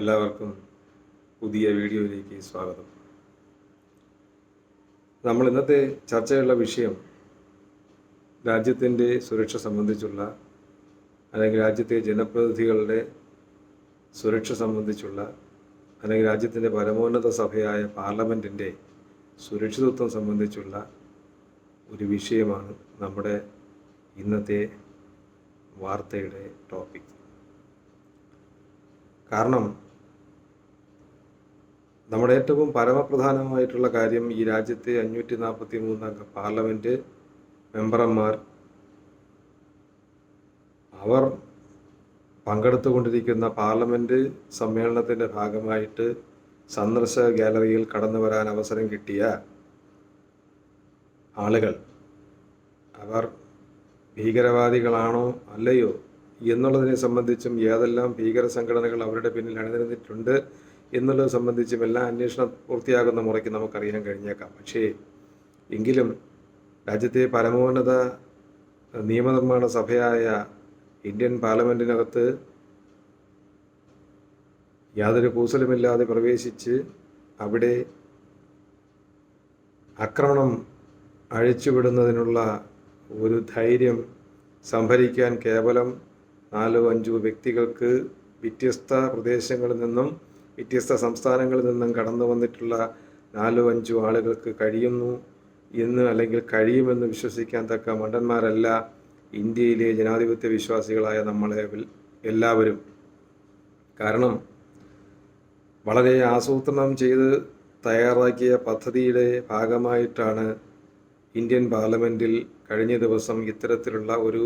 എല്ലാവർക്കും പുതിയ വീഡിയോയിലേക്ക് സ്വാഗതം. നമ്മൾ ഇന്നത്തെ ചർച്ചയുള്ള വിഷയം രാജ്യത്തിന്റെ സുരക്ഷ സംബന്ധിച്ചുള്ള അല്ലെങ്കിൽ രാജ്യത്തെ ജനപ്രതിനിധികളുടെ സുരക്ഷ സംബന്ധിച്ചുള്ള അല്ലെങ്കിൽ രാജ്യത്തിന്റെ പരമോന്നത സഭയായ പാർലമെന്റിന്റെ സുരക്ഷിതത്വം സംബന്ധിച്ചുള്ള ഒരു വിഷയമാണ് നമ്മുടെ ഇന്നത്തെ വാർത്തയുടെ ടോപ്പിക്. കാരണം നമ്മുടെ ഏറ്റവും പരമപ്രധാനമായിട്ടുള്ള കാര്യം ഈ രാജ്യത്തെ അഞ്ഞൂറ്റി നാൽപ്പത്തി മൂന്നംഗ പാർലമെന്റ് മെമ്പർമാർ അവർ പങ്കെടുത്തുകൊണ്ടിരിക്കുന്ന പാർലമെന്റ് സമ്മേളനത്തിന്റെ ഭാഗമായിട്ട് സന്ദർശക ഗാലറിയിൽ കടന്നു വരാൻ അവസരം കിട്ടിയ ആളുകൾ. അവർ ഭീകരവാദികളാണോ അല്ലയോ? എന്നുള്ളതിനെ സംബന്ധിച്ചും ഏതെല്ലാം ഭീകര സംഘടനകൾ അവരുടെ പിന്നിൽ അണിനിരന്നിട്ടുണ്ട് എന്നുള്ളത് സംബന്ധിച്ചും എല്ലാ അന്വേഷണം പൂർത്തിയാകുന്ന മുറയ്ക്ക് നമുക്കറിയാൻ കഴിഞ്ഞേക്കാം. പക്ഷേ എങ്കിലും രാജ്യത്തെ പരമോന്നത നിയമനിർമ്മാണ സഭയായ ഇന്ത്യൻ പാർലമെന്റിനകത്ത് യാതൊരു കൂസലുമില്ലാതെ പ്രവേശിച്ച് അവിടെ ആക്രമണം അഴിച്ചുവിടുന്നതിനുള്ള ഒരു ധൈര്യം സംഭരിക്കാൻ കേവലം നാലോ അഞ്ചോ വ്യക്തികൾക്ക് വ്യത്യസ്ത പ്രദേശങ്ങളിൽ നിന്നും വ്യത്യസ്ത സംസ്ഥാനങ്ങളിൽ നിന്നും കടന്നു വന്നിട്ടുള്ള നാലോ അഞ്ചോ ആളുകൾക്ക് കഴിയുന്നു എന്ന് അല്ലെങ്കിൽ കഴിയുമെന്ന് വിശ്വസിക്കാൻ തക്ക മണ്ടന്മാരല്ല ഇന്ത്യയിലെ ജനാധിപത്യ വിശ്വാസികളായ നമ്മളെ എല്ലാവരും. കാരണം വളരെ ആസൂത്രണം ചെയ്ത് തയ്യാറാക്കിയ പദ്ധതിയുടെ ഭാഗമായിട്ടാണ് ഇന്ത്യൻ പാർലമെന്റിൽ കഴിഞ്ഞ ദിവസം ഇത്തരത്തിലുള്ള ഒരു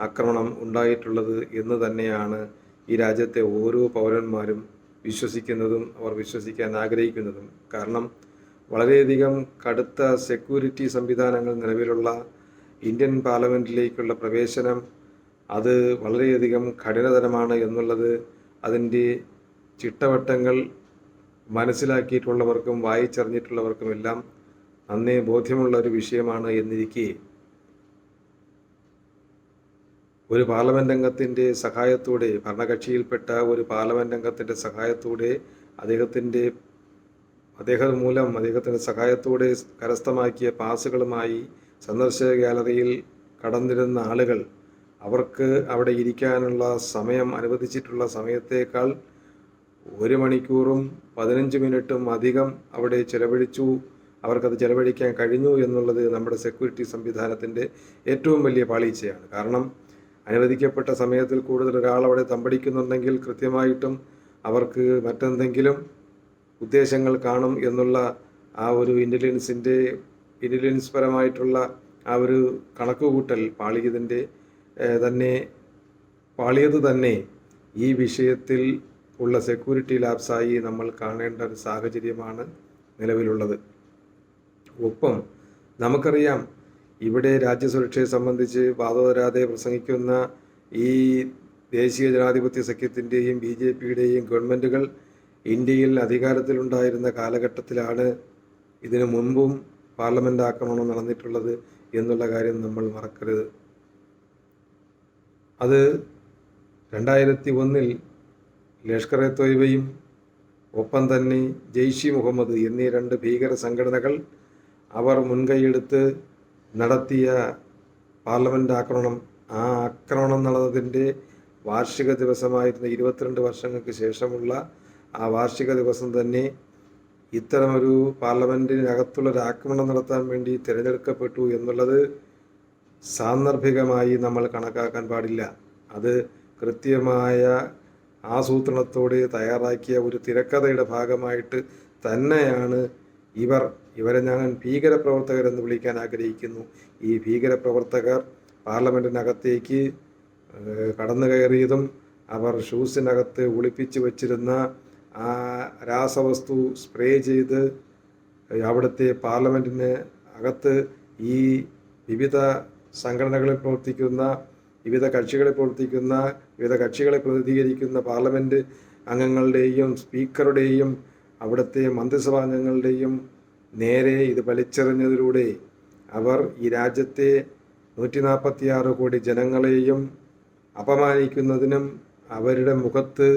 ആക്രമണം ഉണ്ടായിട്ടുള്ളത് എന്ന് തന്നെയാണ് ഈ രാജ്യത്തെ ഓരോ പൗരന്മാരും വിശ്വസിക്കുന്നതും അവർ വിശ്വസിക്കാൻ ആഗ്രഹിക്കുന്നതും. കാരണം വളരെയധികം കടുത്ത സെക്യൂരിറ്റി സംവിധാനങ്ങൾ നിലവിലുള്ള ഇന്ത്യൻ പാർലമെന്റിലേക്കുള്ള പ്രവേശനം അത് വളരെയധികം കഠിനതരമാണ് എന്നുള്ളത് അതിന്റെ ചിട്ടവട്ടങ്ങൾ മനസ്സിലാക്കിയിട്ടുള്ളവർക്കും വായിച്ചറിഞ്ഞിട്ടുള്ളവർക്കും എല്ലാം നന്നേ ബോധ്യമുള്ള ഒരു വിഷയമാണ് എന്നിരിക്കെ ഒരു പാർലമെന്റ് അംഗത്തിന്റെ സഹായത്തോടെ ഭരണകക്ഷിയിൽപ്പെട്ട ഒരു പാർലമെന്റ് അംഗത്തിന്റെ സഹായത്തോടെ അദ്ദേഹത്തിന്റെ അദ്ദേഹം മൂലം അദ്ദേഹത്തിന്റെ സഹായത്തോടെ കരസ്ഥമാക്കിയ പാസുകളുമായി സന്ദർശക ഗാലറിയിൽ കടന്നിരുന്ന ആളുകൾ അവർക്ക് അവിടെ ഇരിക്കാനുള്ള സമയം അനുവദിച്ചിട്ടുള്ള സമയത്തേക്കാൾ ഒരു മണിക്കൂറും പതിനഞ്ച് മിനിറ്റും അധികം അവിടെ ചെലവഴിച്ചു. അവർക്കത് ചെലവഴിക്കാൻ കഴിഞ്ഞു എന്നുള്ളത് നമ്മുടെ സെക്യൂരിറ്റി സംവിധാനത്തിന്റെ ഏറ്റവും വലിയ പാളീച്ചയാണ്. കാരണം അനുവദിക്കപ്പെട്ട സമയത്തിൽ കൂടുതൽ ഒരാൾ അവിടെ തമ്പടിക്കുന്നുണ്ടെങ്കിൽ കൃത്യമായിട്ടും അവർക്ക് മറ്റെന്തെങ്കിലും ഉദ്ദേശങ്ങൾ കാണും എന്നുള്ള ആ ഒരു ഇന്റലിജൻസിന്റെ ഇന്റലിജൻസ് പരമായിട്ടുള്ള ആ ഒരു കണക്കുകൂട്ടൽ പാളിയതിന്റെ തന്നെ പാളിയത് തന്നെ ഈ വിഷയത്തിൽ ഉള്ള സെക്യൂരിറ്റി ലാബ്സായി നമ്മൾ കാണേണ്ട ഒരു സാഹചര്യമാണ് നിലവിലുള്ളത്. ഒപ്പം നമുക്കറിയാം ഇവിടെ രാജ്യസുരക്ഷയെ സംബന്ധിച്ച് വാദവരാതെ പ്രസംഗിക്കുന്ന ഈ ദേശീയ ജനാധിപത്യ സഖ്യത്തിന്റെയും ബി ജെ പിയുടെയും ഗവൺമെന്റുകൾ ഇന്ത്യയിൽ അധികാരത്തിലുണ്ടായിരുന്ന കാലഘട്ടത്തിലാണ് ഇതിനു മുൻപും പാർലമെന്റ് ആക്രമണം നടന്നിട്ടുള്ളത് എന്നുള്ള കാര്യം നമ്മൾ മറക്കരുത്. അത് രണ്ടായിരത്തി ഒന്നിൽ ലഷ്കർ എ തൊയ്ബയും ഒപ്പം തന്നെ ജെയ്ഷി മുഹമ്മദ് എന്നീ രണ്ട് ഭീകര സംഘടനകൾ അവർ മുൻകൈയെടുത്ത് നടത്തിയ പാർലമെന്റ് ആക്രമണം ആ ആക്രമണം നടന്നതിന്റെ വാർഷിക ദിവസമായിരുന്ന ഇരുപത്തിരണ്ട് വർഷങ്ങൾക്ക് ശേഷമുള്ള ആ വാർഷിക ദിവസം തന്നെ ഇത്തരമൊരു പാർലമെന്റിനകത്തുള്ള ഒരു ആക്രമണം നടത്താൻ വേണ്ടി തിരഞ്ഞെടുക്കപ്പെട്ടു എന്നുള്ളത് സാന്ദർഭികമായി നമ്മൾ കണക്കാക്കാൻ പാടില്ല. അത് കൃത്യമായ ആസൂത്രണത്തോടെ തയ്യാറാക്കിയ ഒരു തിരക്കഥയുടെ ഭാഗമായിട്ട് തന്നെയാണ് ഇവർ ഇവരെ ഞാൻ ഭീകരപ്രവർത്തകരെന്ന് വിളിക്കാൻ ആഗ്രഹിക്കുന്നു. ഈ ഭീകരപ്രവർത്തകർ പാർലമെന്റിനകത്തേക്ക് കടന്നു കയറിയതും അവർ ഷൂസിനകത്ത് ഒളിപ്പിച്ച് വച്ചിരുന്ന ആ രാസവസ്തു സ്പ്രേ ചെയ്ത് അവിടുത്തെ പാർലമെന്റിന് അകത്ത് ഈ വിവിധ സംഘടനകളിൽ പ്രവർത്തിക്കുന്ന വിവിധ കക്ഷികളിൽ പ്രവർത്തിക്കുന്ന വിവിധ കക്ഷികളെ പ്രതിനിധീകരിക്കുന്ന പാർലമെന്റ് അംഗങ്ങളുടെയും സ്പീക്കറുടെയും അവിടുത്തെ മന്ത്രിസഭാ അംഗങ്ങളുടെയും നേരെ ഇത് വലിച്ചെറിഞ്ഞതിലൂടെ അവർ ഈ രാജ്യത്തെ നൂറ്റി നാൽപ്പത്തിയാറ് കോടി ജനങ്ങളെയും അപമാനിക്കുന്നതിനും അവരുടെ മുഖത്ത്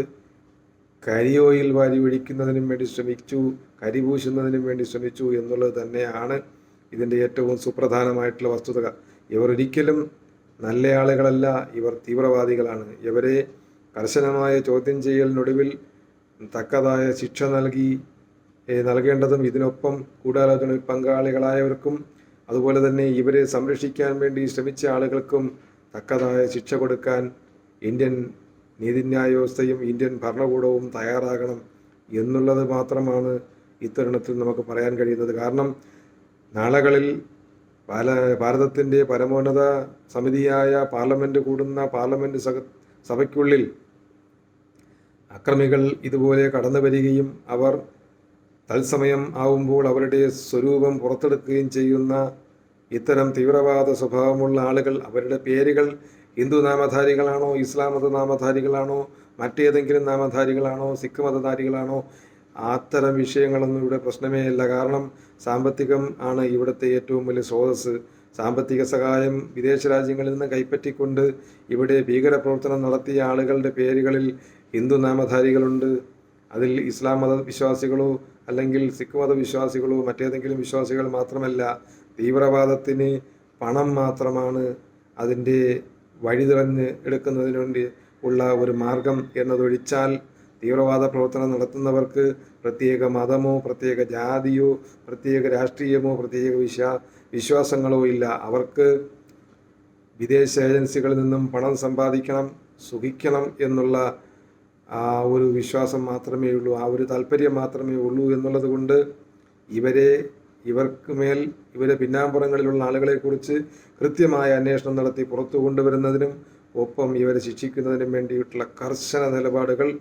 കരിയോയിൽ വാരി ഒഴിക്കുന്നതിനും വേണ്ടി ശ്രമിച്ചു കരിപൂശുന്നതിനും വേണ്ടി ശ്രമിച്ചു എന്നുള്ളത് തന്നെയാണ് ഇതിന്റെ ഏറ്റവും സുപ്രധാനമായിട്ടുള്ള വസ്തുത. ഇവർ ഒരിക്കലും നല്ല ആളുകളല്ല ഇവർ തീവ്രവാദികളാണ്. ഇവരെ കർശനമായ ചോദ്യം ചെയ്യലിനൊടുവിൽ തക്കതായ ശിക്ഷ നൽകി നൽകേണ്ടതും ഇതിനൊപ്പം ഗൂഢാലോചനയിൽ പങ്കാളികളായവർക്കും അതുപോലെ തന്നെ ഇവരെ സംരക്ഷിക്കാൻ വേണ്ടി ശ്രമിച്ച ആളുകൾക്കും തക്കതായ ശിക്ഷ കൊടുക്കാൻ ഇന്ത്യൻ നീതിന്യായ വ്യവസ്ഥയും ഇന്ത്യൻ ഭരണകൂടവും തയ്യാറാകണം എന്നുള്ളത് മാത്രമാണ് ഇത്തരുണത്തിൽ നമുക്ക് പറയാൻ കഴിയുന്നത്. കാരണം നാളകളിൽ പാല ഭാരതത്തിന്റെ പരമോന്നത സമിതിയായ പാർലമെന്റ് കൂടുന്ന പാർലമെന്റ് സഭ സഭയ്ക്കുള്ളിൽ അക്രമികൾ ഇതുപോലെ കടന്നു വരികയും അവർ തത്സമയം ആവുമ്പോൾ അവരുടെ സ്വരൂപം പുറത്തെടുക്കുകയും ചെയ്യുന്ന ഇത്തരം തീവ്രവാദ സ്വഭാവമുള്ള ആളുകൾ അവരുടെ പേരുകൾ ഹിന്ദു നാമധാരികളാണോ ഇസ്ലാം മത നാമധാരികളാണോ മറ്റേതെങ്കിലും നാമധാരികളാണോ സിഖ് മതധാരികളാണോ അത്തരം വിഷയങ്ങളൊന്നും ഇവിടെ പ്രശ്നമേ അല്ല കാരണം സാമ്പത്തികം ആണ് ഇവിടുത്തെ ഏറ്റവും വലിയ സ്രോതസ് സാമ്പത്തിക സഹായം വിദേശ രാജ്യങ്ങളിൽ നിന്ന് കൈപ്പറ്റിക്കൊണ്ട് ഇവിടെ ഭീകരപ്രവർത്തനം നടത്തിയ ആളുകളുടെ പേരുകളിൽ ഹിന്ദു നാമധാരികളുണ്ട്. അതിൽ ഇസ്ലാം മത വിശ്വാസികളോ അല്ലെങ്കിൽ സിഖ് മത വിശ്വാസികളോ മറ്റേതെങ്കിലും വിശ്വാസികൾ മാത്രമല്ല തീവ്രവാദത്തിന് പണം മാത്രമാണ് അതിന്റെ വഴിതിറഞ്ഞ് എടുക്കുന്നതിന് വേണ്ടി ഉള്ള ഒരു മാർഗം എന്നതൊഴിച്ചാൽ തീവ്രവാദ പ്രവർത്തനം നടത്തുന്നവർക്ക് പ്രത്യേക മതമോ പ്രത്യേക ജാതിയോ പ്രത്യേക രാഷ്ട്രീയമോ പ്രത്യേക വിശ്വാ വിശ്വാസങ്ങളോ ഇല്ല. അവർക്ക് വിദേശ ഏജൻസികളിൽ നിന്നും പണം സമ്പാദിക്കണം സുഖിക്കണം എന്നുള്ള ആ ഒരു വിശ്വാസം മാത്രമേ ഉള്ളൂ ആ ഒരു താല്പര്യം മാത്രമേ ഉള്ളൂ എന്നുള്ളത് കൊണ്ട് ഇവരെ ഇവർക്ക് മേൽ ഇവരെ പിന്നാമ്പുറങ്ങളിലുള്ള ആളുകളെക്കുറിച്ച് കൃത്യമായ അന്വേഷണം നടത്തി പുറത്തു കൊണ്ടുവരുന്നതിനും ഒപ്പം ഇവരെ ശിക്ഷിക്കുന്നതിനും വേണ്ടിയിട്ടുള്ള കർശന നിലപാടുകൾ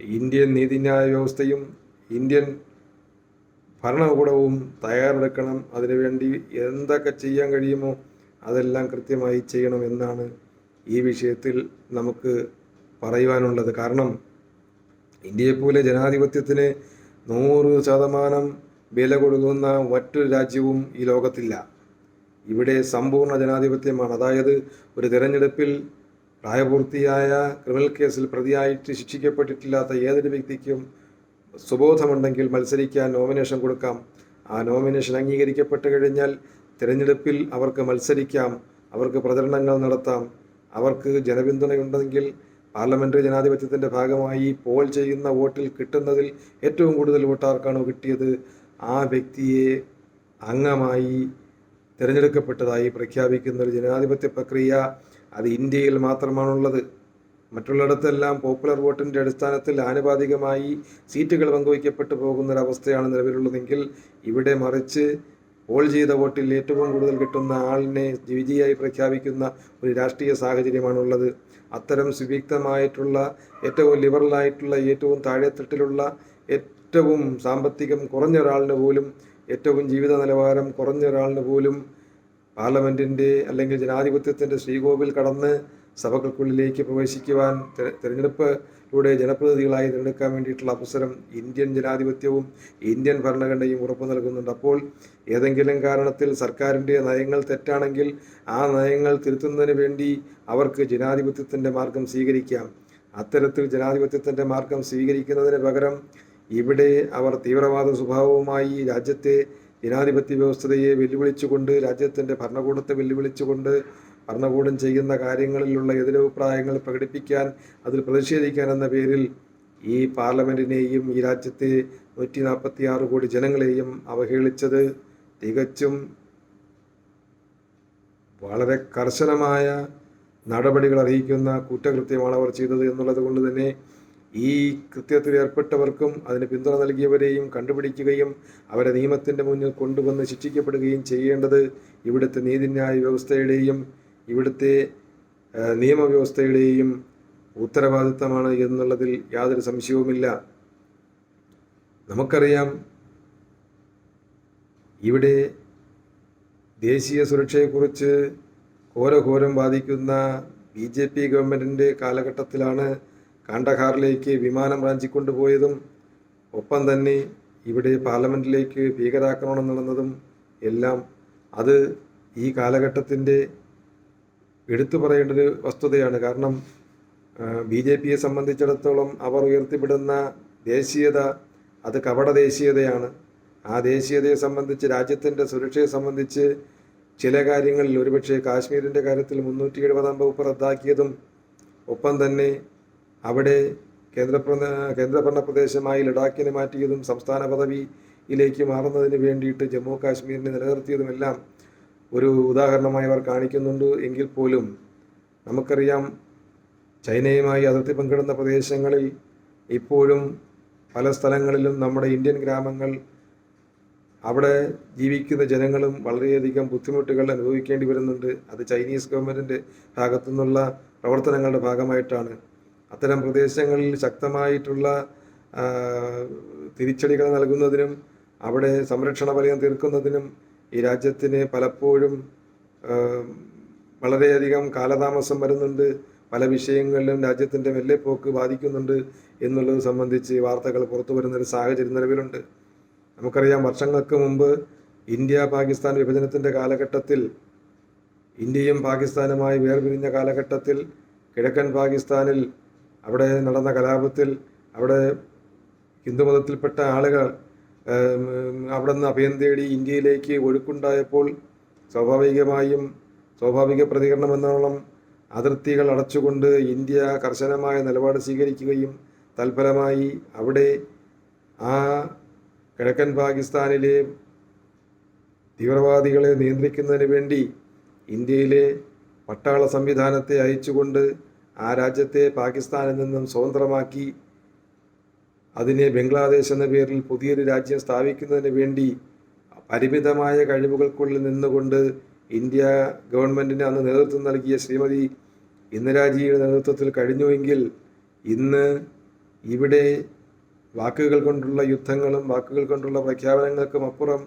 ഇന്ത്യൻ നീതിന്യായ വ്യവസ്ഥയും ഇന്ത്യൻ ഭരണകൂടവും തയ്യാറെടുക്കണം. അതിനുവേണ്ടി എന്തൊക്കെ ചെയ്യാൻ കഴിയുമോ അതെല്ലാം കൃത്യമായി ചെയ്യണം എന്നാണ് ഈ വിഷയത്തിൽ നമുക്ക് പറയുവാനുള്ളത്. കാരണം ഇന്ത്യയെ പോലെ ജനാധിപത്യത്തിന് നൂറ് ശതമാനം വില കൊടുക്കുന്ന മറ്റൊരു രാജ്യവും ഈ ലോകത്തില്ല. ഇവിടെ സമ്പൂർണ ജനാധിപത്യമാണ്. അതായത് ഒരു തിരഞ്ഞെടുപ്പിൽ പ്രായപൂർത്തിയായ ക്രിമിനൽ കേസിൽ പ്രതിയായിട്ട് ശിക്ഷിക്കപ്പെട്ടിട്ടില്ലാത്ത ഏതൊരു വ്യക്തിക്കും സുബോധമുണ്ടെങ്കിൽ മത്സരിക്കാൻ നോമിനേഷൻ കൊടുക്കാം. ആ നോമിനേഷൻ അംഗീകരിക്കപ്പെട്ട് കഴിഞ്ഞാൽ തിരഞ്ഞെടുപ്പിൽ അവർക്ക് മത്സരിക്കാം അവർക്ക് പ്രചരണങ്ങൾ നടത്താം അവർക്ക് ജനപിന്തുണയുണ്ടെങ്കിൽ പാർലമെന്ററി ജനാധിപത്യത്തിന്റെ ഭാഗമായി പോൾ ചെയ്യുന്ന വോട്ടിൽ കിട്ടുന്നതിൽ ഏറ്റവും കൂടുതൽ വോട്ടാർക്കാണോ കിട്ടിയത്? ആ വ്യക്തിയെ അംഗമായി തിരഞ്ഞെടുക്കപ്പെട്ടതായി പ്രഖ്യാപിക്കുന്ന ഒരു ജനാധിപത്യ പ്രക്രിയ അത് ഇന്ത്യയിൽ മാത്രമാണുള്ളത്. മറ്റുള്ളിടത്തെല്ലാം പോപ്പുലർ വോട്ടിന്റെ അടിസ്ഥാനത്തിൽ ആനുപാതികമായി സീറ്റുകൾ പങ്കുവയ്ക്കപ്പെട്ടു പോകുന്നൊരവസ്ഥയാണ് നിലവിലുള്ളതെങ്കിൽ ഇവിടെ മറിച്ച് പോൾ ചെയ്ത വോട്ടിൽ ഏറ്റവും കൂടുതൽ കിട്ടുന്ന ആളിനെ വിജയിയായി പ്രഖ്യാപിക്കുന്ന ഒരു രാഷ്ട്രീയ സാഹചര്യമാണുള്ളത്. അത്തരം സുവ്യക്തമായിട്ടുള്ള ഏറ്റവും ലിബറലായിട്ടുള്ള ഏറ്റവും താഴെത്തട്ടിലുള്ള ഏറ്റവും സാമ്പത്തികം കുറഞ്ഞ ഒരാളിന് പോലും ഏറ്റവും ജീവിത നിലവാരം കുറഞ്ഞ ഒരാളിന് പോലും പാർലമെന്റിന്റെ അല്ലെങ്കിൽ ജനാധിപത്യത്തിന്റെ ശ്രീകോവിൽ കടന്ന് സഭകൾക്കുള്ളിലേക്ക് പ്രവേശിക്കുവാൻ തിരഞ്ഞെടുപ്പിലൂടെ ജനപ്രതിനിധികളായി തിരഞ്ഞെടുക്കാൻ വേണ്ടിയിട്ടുള്ള അവസരം ഇന്ത്യൻ ജനാധിപത്യവും ഇന്ത്യൻ ഭരണഘടനയും ഉറപ്പു നൽകുന്നുണ്ട്. അപ്പോൾ ഏതെങ്കിലും കാരണത്തിൽ സർക്കാരിന്റെ നയങ്ങൾ തെറ്റാണെങ്കിൽ ആ നയങ്ങൾ തിരുത്തുന്നതിന് വേണ്ടി അവർക്ക് ജനാധിപത്യത്തിന്റെ മാർഗം സ്വീകരിക്കാം. അത്തരത്തിൽ ജനാധിപത്യത്തിന്റെ മാർഗം സ്വീകരിക്കുന്നതിന് പകരം ഇവിടെ അവർ തീവ്രവാദ സ്വഭാവവുമായി രാജ്യത്തെ ജനാധിപത്യ വ്യവസ്ഥതയെ വെല്ലുവിളിച്ചുകൊണ്ട് രാജ്യത്തിന്റെ ഭരണകൂടത്തെ വെല്ലുവിളിച്ചുകൊണ്ട് ഭരണകൂടം ചെയ്യുന്ന കാര്യങ്ങളിലുള്ള എതിരഭിപ്രായങ്ങൾ പ്രകടിപ്പിക്കാൻ അതിൽ പ്രതിഷേധിക്കാൻ എന്ന പേരിൽ ഈ പാർലമെന്റിനെയും ഈ രാജ്യത്തെ നൂറ്റി നാൽപ്പത്തി ആറ് കോടി ജനങ്ങളെയും അവഹേളിച്ചത് തികച്ചും വളരെ കർശനമായ നടപടികൾ അറിയിക്കുന്ന കുറ്റകൃത്യമാണ് അവർ ചെയ്തത് എന്നുള്ളത് കൊണ്ട് തന്നെ ഈ കൃത്യത്തിൽ ഏർപ്പെട്ടവർക്കും അതിന് പിന്തുണ നൽകിയവരെയും കണ്ടുപിടിക്കുകയും അവരെ നിയമത്തിന്റെ മുന്നിൽ കൊണ്ടുവന്ന് ശിക്ഷിക്കപ്പെടുകയും ചെയ്യേണ്ടത് ഇവിടുത്തെ നീതിന്യായ വ്യവസ്ഥയുടെയും ഇവിടുത്തെ നിയമവ്യവസ്ഥയുടെയും ഉത്തരവാദിത്തമാണ് എന്നുള്ളതിൽ യാതൊരു സംശയവുമില്ല. നമുക്കറിയാം ഇവിടെ ദേശീയ സുരക്ഷയെക്കുറിച്ച് ഘോരഘോരം ബാധിക്കുന്ന ബി ജെ പി ഗവൺമെന്റിന്റെ കാലഘട്ടത്തിലാണ് കാണ്ടഹാറിലേക്ക് വിമാനം റാഞ്ചിക്കൊണ്ടുപോയതും ഒപ്പം തന്നെ ഇവിടെ പാർലമെന്റിലേക്ക് ഭീകരാക്രമണം നടന്നതും എല്ലാം. അത് ഈ കാലഘട്ടത്തിന്റെ എടുത്തു പറയേണ്ട ഒരു വസ്തുതയാണ്. കാരണം ബി ജെ പിയെ സംബന്ധിച്ചിടത്തോളം അവർ ഉയർത്തിവിടുന്ന ദേശീയത അത് കപട ദേശീയതയാണ്. ആ ദേശീയതയെ സംബന്ധിച്ച് രാജ്യത്തിന്റെ സുരക്ഷയെ സംബന്ധിച്ച് ചില കാര്യങ്ങളിൽ ഒരുപക്ഷെ കാശ്മീരിന്റെ കാര്യത്തിൽ മുന്നൂറ്റി എഴുപതാം വകുപ്പ് റദ്ദാക്കിയതും ഒപ്പം തന്നെ അവിടെ കേന്ദ്രപ്ര കേന്ദ്രഭരണ പ്രദേശമായി ലഡാക്കിനെ മാറ്റിയതും സംസ്ഥാന പദവിയിലേക്ക് മാറുന്നതിന് വേണ്ടിയിട്ട് ജമ്മു കാശ്മീരിനെ നിലനിർത്തിയതുമെല്ലാം ഒരു ഉദാഹരണമായി അവർ കാണിക്കുന്നുണ്ട് എങ്കിൽ പോലും നമുക്കറിയാം ചൈനയുമായി അതിർത്തി പങ്കിടുന്ന പ്രദേശങ്ങളിൽ ഇപ്പോഴും പല സ്ഥലങ്ങളിലും നമ്മുടെ ഇന്ത്യൻ ഗ്രാമങ്ങൾ അവിടെ ജീവിക്കുന്ന ജനങ്ങളും വളരെയധികം ബുദ്ധിമുട്ടുകൾ അനുഭവിക്കേണ്ടി വരുന്നുണ്ട്. അത് ചൈനീസ് ഗവൺമെന്റിന്റെ ഭാഗത്തു നിന്നുള്ള പ്രവർത്തനങ്ങളുടെ ഭാഗമായിട്ടാണ്. അത്തരം പ്രദേശങ്ങളിൽ ശക്തമായിട്ടുള്ള തിരിച്ചടികൾ നൽകുന്നതിനും അവിടെ സംരക്ഷണ വലയം തീർക്കുന്നതിനും ഈ രാജ്യത്തിന് പലപ്പോഴും വളരെയധികം കാലതാമസം വരുന്നുണ്ട്. പല വിഷയങ്ങളിലും രാജ്യത്തിന്റെ മെല്ലെപ്പോക്ക് ബാധിക്കുന്നുണ്ട് എന്നുള്ളത് സംബന്ധിച്ച് വാർത്തകൾ പുറത്തു വരുന്നൊരു സാഹചര്യം നിലവിലുണ്ട്. നമുക്കറിയാം വർഷങ്ങൾക്ക് മുമ്പ് ഇന്ത്യ പാകിസ്ഥാൻ വിഭജനത്തിന്റെ കാലഘട്ടത്തിൽ ഇന്ത്യയും പാകിസ്ഥാനുമായി വേർപിരിഞ്ഞ കാലഘട്ടത്തിൽ കിഴക്കൻ പാകിസ്ഥാനിൽ അവിടെ നടന്ന കലാപത്തിൽ അവിടെ ഹിന്ദുമതത്തിൽപ്പെട്ട ആളുകൾ അവിടെ നിന്ന് അഭയം തേടി ഇന്ത്യയിലേക്ക് ഒഴുക്കുണ്ടായപ്പോൾ സ്വാഭാവികമായും സ്വാഭാവിക പ്രതികരണം എന്നോളം അതിർത്തികൾ അടച്ചുകൊണ്ട് ഇന്ത്യ കർശനമായ നിലപാട് സ്വീകരിക്കുകയും തൽഫലമായി അവിടെ ആ കിഴക്കൻ പാകിസ്ഥാനിലെ തീവ്രവാദികളെ നിയന്ത്രിക്കുന്നതിന് വേണ്ടി ഇന്ത്യയിലെ പട്ടാള സംവിധാനത്തെ അയച്ചുകൊണ്ട് ആ രാജ്യത്തെ പാകിസ്ഥാനിൽ നിന്നും സ്വതന്ത്രമാക്കി അതിനെ ബംഗ്ലാദേശ് എന്ന പേരിൽ പുതിയൊരു രാജ്യം സ്ഥാപിക്കുന്നതിന് വേണ്ടി പരിമിതമായ കഴിവുകൾക്കുള്ളിൽ നിന്നുകൊണ്ട് ഇന്ത്യ ഗവൺമെന്റിന് അന്ന് നേതൃത്വം നൽകിയ ശ്രീമതി ഇന്ദിരാജിയുടെ നേതൃത്വത്തിൽ കഴിഞ്ഞുവെങ്കിൽ ഇന്ന് ഇവിടെ വാക്കുകൾ കൊണ്ടുള്ള യുദ്ധങ്ങളും വാക്കുകൾ കൊണ്ടുള്ള പ്രഖ്യാപനങ്ങൾക്കും അപ്പുറം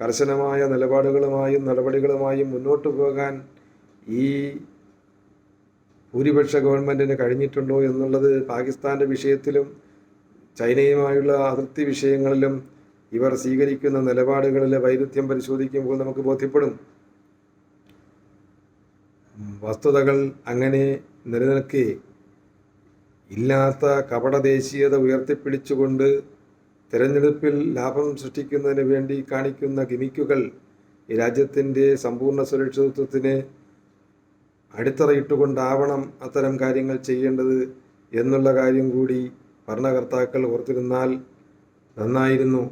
കർശനമായ നിലപാടുകളുമായും നടപടികളുമായും മുന്നോട്ട് പോകാൻ ഈ ഭൂരിപക്ഷ ഗവൺമെന്റിന് കഴിഞ്ഞിട്ടുണ്ടോ എന്നുള്ളത് പാകിസ്ഥാന്റെ വിഷയത്തിലും ചൈനയുമായുള്ള അതിർത്തി വിഷയങ്ങളിലും ഇവർ സ്വീകരിക്കുന്ന നിലപാടുകളിലെ വൈരുദ്ധ്യം പരിശോധിക്കുമ്പോൾ നമുക്ക് ബോധ്യപ്പെടും. വസ്തുതകൾ അങ്ങനെ നിലനിൽക്കെ ഇല്ലാത്ത കപട ദേശീയത ഉയർത്തിപ്പിടിച്ചുകൊണ്ട് തിരഞ്ഞെടുപ്പിൽ ലാഭം സൃഷ്ടിക്കുന്നതിന് വേണ്ടി കാണിക്കുന്ന ഗിമിക്കുകൾ രാജ്യത്തിന്റെ സമ്പൂർണ സുരക്ഷിതത്വത്തിന് അടിത്തറയിട്ടുകൊണ്ടാവണം അത്തരം കാര്യങ്ങൾ ചെയ്യേണ്ടത് എന്നുള്ള കാര്യം കൂടി ഭരണകർത്താക്കൾ ഓർത്തിരുന്നാൽ നന്നായിരുന്നു.